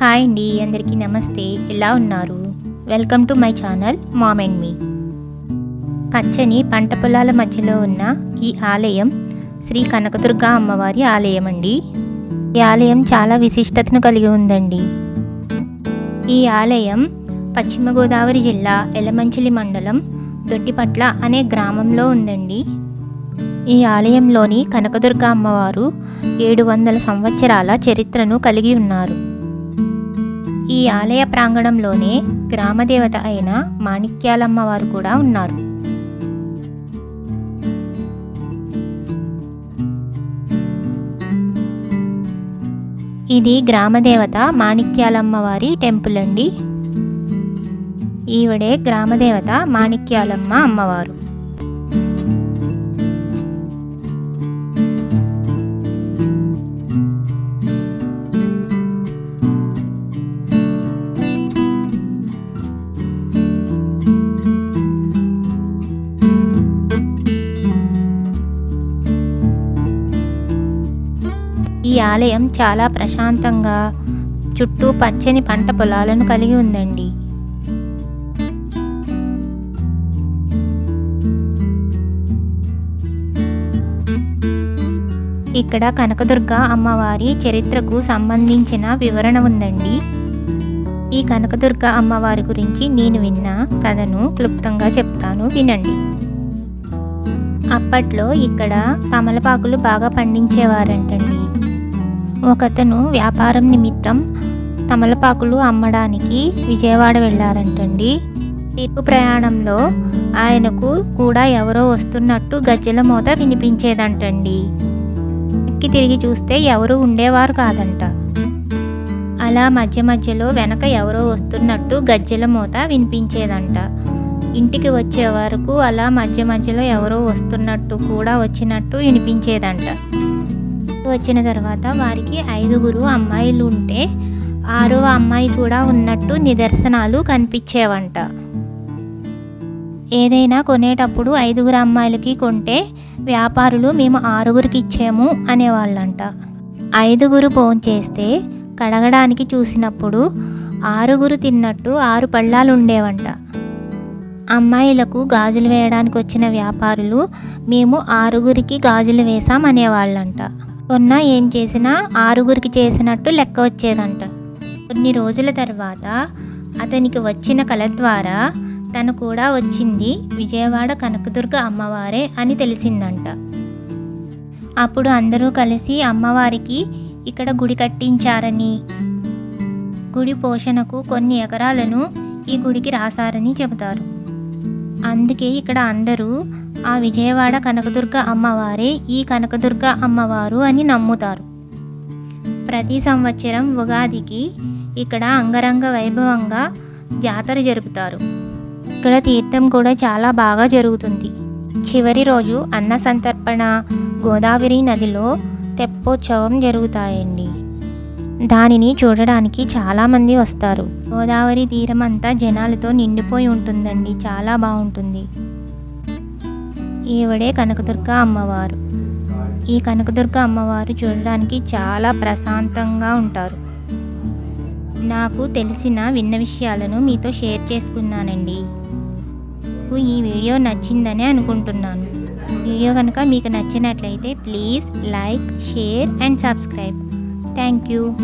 Hi అండి అందరికీ నమస్తే. ఎలా ఉన్నారు? Welcome to my channel mom and me. పచ్చని పంట పొలాల మధ్యలో ఉన్న ఈ ఆలయం శ్రీ కనకదుర్గ అమ్మవారి ఆలయం అండి ఈ ఆలయం చాలా విశిష్టతను కలిగి ఉందండి. ఈ ఆలయం పశ్చిమ గోదావరి జిల్లా ఎలమంచిలి మండలం దొడ్డిపట్ల అనే గ్రామంలో ఉందండి. ఈ ఆలయంలోని కనకదుర్గ అమ్మవారు ఏడు వందల సంవత్సరాల చరిత్రను కలిగి ఉన్నారు. ఈ ఆలయ ప్రాంగణంలోనే గ్రామదేవత అయిన మాణిక్యాలమ్మవారు కూడా ఉన్నారు. ఇది గ్రామదేవత మాణిక్యాలమ్మవారి టెంపుల్ అండి. ఈవిడే గ్రామదేవత మాణిక్యాలమ్మ అమ్మవారు. ఆలయం చాలా ప్రశాంతంగా చుట్టూ పచ్చని పంట పొలాలను కలిగి ఉందండి. ఇక్కడ కనకదుర్గ అమ్మవారి చరిత్రకు సంబంధించిన వివరణ ఉందండి. ఈ కనకదుర్గ అమ్మవారి గురించి నేను విన్న కథను క్లుప్తంగా చెప్తాను వినండి. అప్పట్లో ఇక్కడ తమలపాకులు బాగా పండించేవారంటండి. ఒకతను వ్యాపారం నిమిత్తం తమలపాకులు అమ్మడానికి విజయవాడ వెళ్ళారంటండి. తీర్పు ప్రయాణంలో ఆయనకు కూడా ఎవరో వస్తున్నట్టు గజ్జెల మోత వినిపించేదంటండి. ఎక్కి తిరిగి చూస్తే ఎవరు ఉండేవారు కాదంట. అలా మధ్య మధ్యలో వెనక ఎవరో వస్తున్నట్టు గజ్జెల మోత వినిపించేదంట. ఇంటికి వచ్చే వరకు అలా మధ్య మధ్యలో ఎవరో వస్తున్నట్టు కూడా వచ్చినట్టు వినిపించేదంట. వచ్చిన తర్వాత వారికి ఐదుగురు అమ్మాయిలు ఉంటే ఆరవ అమ్మాయి కూడా ఉన్నట్టు నిదర్శనాలు కనిపించేవంట. ఏదైనా కొనేటప్పుడు ఐదుగురు అమ్మాయిలకి కొంటే వ్యాపారులు మేము ఆరుగురికి ఇచ్చాము అనేవాళ్ళంట. ఐదుగురు ఫోన్ చేస్తే కడగడానికి చూసినప్పుడు ఆరుగురు తిన్నట్టు ఆరు పళ్ళాలు ఉండేవంట అమ్మాయిలకు గాజులు వేయడానికి వచ్చిన వ్యాపారులు మేము ఆరుగురికి గాజులు వేసాం అనేవాళ్ళంట కొన్న ఏం చేసినా ఆరుగురికి చేసినట్టు లెక్క వచ్చేదంట. కొన్ని రోజుల తర్వాత అతనికి వచ్చిన కళ ద్వారా తను కూడా వచ్చింది విజయవాడ కనకదుర్గ అమ్మవారే అని తెలిసిందంట. అప్పుడు అందరూ కలిసి అమ్మవారికి ఇక్కడ గుడి కట్టించారని గుడి పోషణకు కొన్ని ఎకరాలను ఈ గుడికి రాశారని చెబుతారు. అందుకే ఇక్కడ అందరూ ఆ విజయవాడ కనకదుర్గ అమ్మవారే ఈ కనకదుర్గ అమ్మవారు అని నమ్ముతారు. ప్రతి సంవత్సరం ఉగాదికి ఇక్కడ అంగరంగ వైభవంగా జాతర జరుపుతారు. ఇక్కడ తీర్థం కూడా చాలా బాగా జరుగుతుంది. చివరి రోజు అన్న సంతర్పణ గోదావరి నదిలో తెప్పోత్సవం జరుగుతాయండి. దానిని చూడడానికి చాలామంది వస్తారు. గోదావరి తీరం అంతా జనాలతో నిండిపోయి ఉంటుందండి చాలా బాగుంటుంది. ఈవిడే కనకదుర్గ అమ్మవారు. ఈ కనకదుర్గ అమ్మవారు చూడడానికి చాలా ప్రశాంతంగా ఉంటారు. నాకు తెలిసిన విన్న విషయాలను మీతో షేర్ చేసుకున్నానండి. మీకు ఈ వీడియో నచ్చిందని అనుకుంటున్నాను. వీడియో కనుక మీకు నచ్చినట్లయితే please like share and subscribe. Thank you.